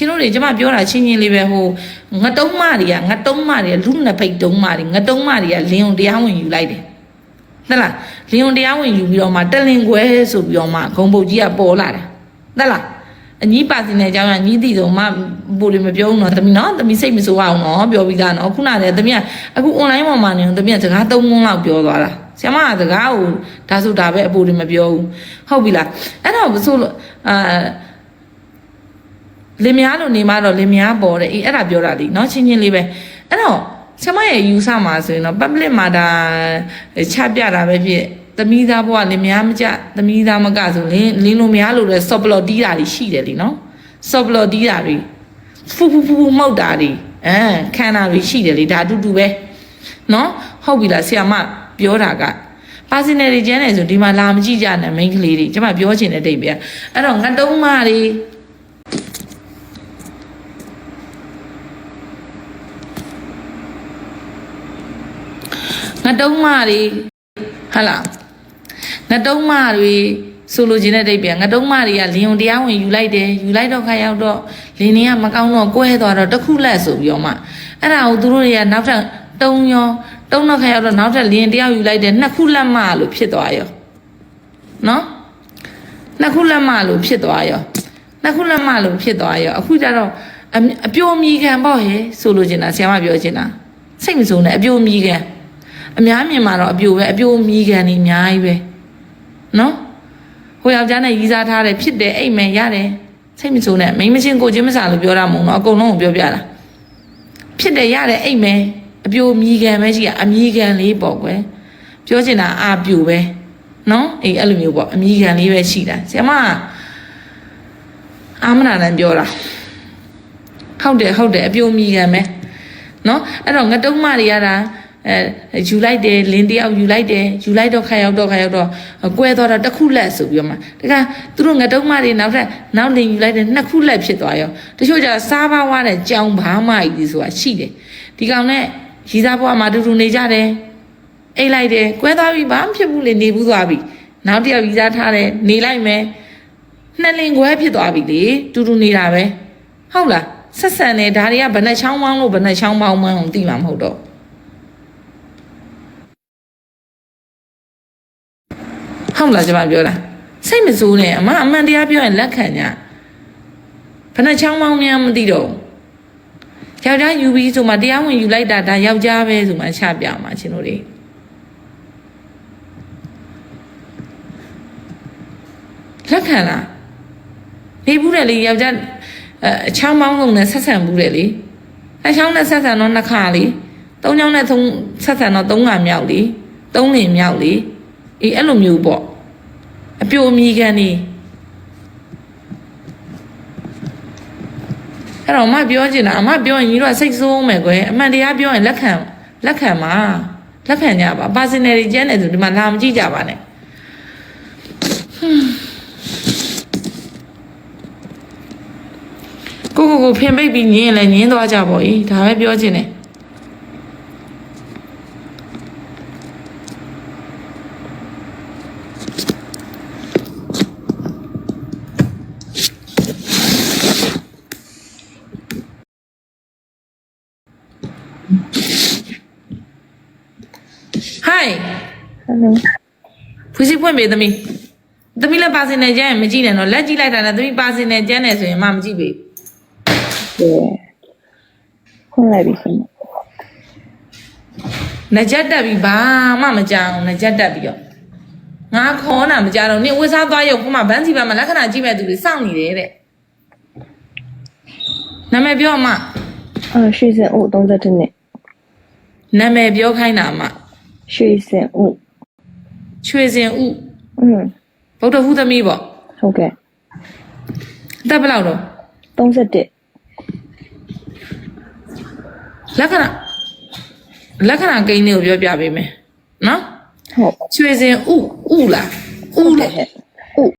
ချင်းတို့တွေကျမပြောတာချင်းချင်းလေးပဲဟိုငတုံးမတွေကငတုံးမတွေကလူနှစ်ဖိတ်တုံးမတွေငတုံးမတွေကလင်းုံတရားဝင်ယူလိုက်တယ်သလားလင်းုံတရားဝင်ယူပြီးတော့မှတက်လင်ခွဲဆိုပြီးတော့မှဂုံပုတ်ကြီးကပေါ်လာတယ်သလားအညီပါစီနေအကြောင်းကညီတီတော့မပို့လို့မပြောဘူးနော်တမီနော်တမီစိတ်မဆိုးအောင်နော်ပြောပြီးသားနော်ခုနကတည်းကတမီကအခု online ပေါ်မှာနေတမီကစကားသုံးခုလောက်ပြောသွားတာဆရာမကစကားကိုဒါဆိုဒါပဲအပို့တွေမပြောဘူးဟုတ်ပြီလားအဲ့တော့ဆိုလို့အာ လင်မယားလို့နေမှတော့လင်မယားပေါ်တယ်အေးအဲ့ဒါပြောတာလीเนาะချင်းချင်းလေးပဲအဲ့တော့ဆရာမရဲ့ယူဆမှာဆိုရင်တော့ public မှာဒါချပြတာပဲဖြစ်သမီးသားဘဝလင်မယားမကြသမီးသားမကဆိုလင်းလင်းလို့မရလို့လဲ soft block တီးတာတွေရှိတယ်လीเนาะ soft block တီးတာတွေဖူဖူဖူဖူမောက်တာတွေအဲခံတာတွေရှိတယ်လေဒါအတူတူပဲเนาะဟုတ်ပြီလားဆရာမပြောတာက personal တွေကျန်းတယ်ဆိုဒီမှာလာမကြည့်ကြနဲ့ main ကလေးတွေကျွန်မပြောချင်တဲ့တိတ်ပြအဲ့တော့ငတ်တုံးမတွေ တုံးမတွေဟာလားငတုံးမတွေဆိုလိုချင်တဲ့တိတ်ပြန်ငတုံးမတွေကလင်ုံတရားဝင်ယူလိုက်တယ်ယူလိုက်တော့ခါရောက်တော့လင်တွေကမကောင်းတော့ကွဲသွားတော့တစ်ခုလက်ဆိုပြီးတော့မှအဲ့ဒါကိုသူတို့တွေကနောက်ထပ်တုံရောတုံတော့ခါရောက်တော့နောက်ထပ်လင်တရားယူလိုက်တယ်နှစ်ခုလက်မလို့ဖြစ်သွားရောနော်နှစ်ခုလက်မလို့ဖြစ်သွားရောနှစ်ခုလက်မလို့ဖြစ်သွားရောအခုကျတော့အမအပြိုမီခံပေါ့ဟဲ့ဆိုလိုချင်တာဆရာမပြောချင်တာစိတ်မဆိုးနဲ့အပြိုမီခံ အများမြင်မှာတော့အပြိုပဲအပြိုမီကန်နေအများကြီးပဲနော်ဟိုယောက်ျားနဲ့ရီးစားထားတယ်ဖြစ်တယ်အိမ်မယ်ရတယ်စိတ်မဆိုးနဲ့မိန်းမချင်းကိုချင်းမစားလို့ပြောတာမဟုတ်တော့အကုန်လုံးကိုပြောပြတာဖြစ်တယ်ရတယ်အိမ်မယ်အပြိုမီကန်ပဲရှိရအမီကန်လေးပေါ့ကွယ်ပြောချင်တာအာပြိုပဲနော်အေးအဲ့လိုမျိုးပေါ့အမီကန်လေးပဲရှိတာဆရာမကအာမနာနဲ့ပြောတာဟုတ်တယ်ဟုတ်တယ်အပြိုမီကန်ပဲနော်အဲ့တော့ငတုံးမတွေရတာ အဲယူလိုက်တယ်လင်းတယောက်ယူလိုက်တယ်ယူလိုက်တော့ခါရောက်တော့ခါရောက်တော့ကွဲသွားတော့တစ်ခုလက်ဆိုပြီးတော့မှတခါသူတို့ငတုံးမတွေနောက်ထပ်နောက်လင်းယူလိုက်တယ်နှစ်ခုလက်ဖြစ်သွားရောတချို့ကျစားပါဝါတဲ့ကြောင်ဘာမကြီးဆိုတာရှိတယ်ဒီကောင်နဲ့ရီစားဘွားမှာတူတူနေကြတယ်အိတ်လိုက်တယ်ကွဲသွားပြီဘာမှဖြစ်ဘူးလေနေဘူးသွားပြီနောက်တစ်ယောက်ရီစားထားတယ်နေလိုက်မယ်နှစ်လင်ခွဲဖြစ်သွားပြီလေတူတူနေတာပဲဟုတ်လားဆက်ဆံနေဒါတွေကဘယ်နဲ့ချောင်းပေါင်းလို့ဘယ်နဲ့ချောင်းပေါင်းမှန်းကိုသိမှာမဟုတ်တော့ ဟုတ်လားကျမပြောတာစိတ်မဆိုးနဲ့အမအမှန်တရားပြောရင်လက်ခံကြဘယ်နှချောင်းမောင်းများမသိတော့ဘူးယောက်ျားယူပြီးဆိုမှတရားဝင်ယူလိုက်တာဒါယောက်ျားပဲဆိုမှချပြမှာရှင်တို့တွေလက်ခံလားနေဘူးတယ်လေယောက်ျားအဲအချောင်းမောင်းလုံးနဲ့ဆက်ဆံဘူးတယ်လေအချောင်းနဲ့ဆက်ဆံတော့နှစ်ခါလေသုံးချောင်းနဲ့သုံးဆက်ဆံတော့သုံးခါမြောက်လေသုံးလင်မြောက်လေအေးအဲ့လိုမျိုးပေါ့ အပြိုအမီကန်နေအဲ့တော့အမပြောချင်တာအမပြောရင်ညီတို့ကစိတ်ဆိုးမယ်ကွယ်အမှန်တရားပြောရင်လက်ခံလက်ခံပါလက်ခံကြပါပါစင်နယ်တွေကျန်းတယ်ဆိုဒီမှာလာမကြည့်ကြပါနဲ့ကိုကိုကိုဖင်ပိတ်ပြီးညင်းရင်လည်းညင်းသွားကြပါ ਈ ဒါပဲပြောချင်တယ် ဟိုင် Hello. ဖူးစီဖွင့်ပေးသမီးသမီးလည်းပါစင်နယ်ကျန်းရင်မကြည့်နဲ့တော့လက်ကြည့်လိုက်တာနဲ့သမီးပါစင်နယ်ကျန်းတယ်ဆိုရင်မမကြည့်ပေးဘူး Yeah. ခွန်လိုက်ပြီရှင်။နှကြက်တက်ပြီးဘာမှမကြောက်နှကြက်တက်ပြီးတော့ငါခေါ်တာမကြောက်တော့နင်ဝစ်စားသွားရုပ်ခုမှဗန်းစီပါမှာလက္ခဏာကြည့်မဲ့သူတွေစောင့်နေတယ်တဲ့။နာမည်ပြောအမအာရွှေစင်ဦး32နှစ် နာမည်ပြောခိုင်းတာအမရွှေစင်ဦးချွေစင်ဥอืมဗုဒ္ဓဟူသမီးပေါ့ဟုတ်ကဲ့အသက်ဘယ်လောက်တော့31လက္ခဏာလက္ခဏာကိန်းလေးကိုပြောပြပေးမယ်နော်ဟုတ်ချွေစင်ဥဥလားဥလေ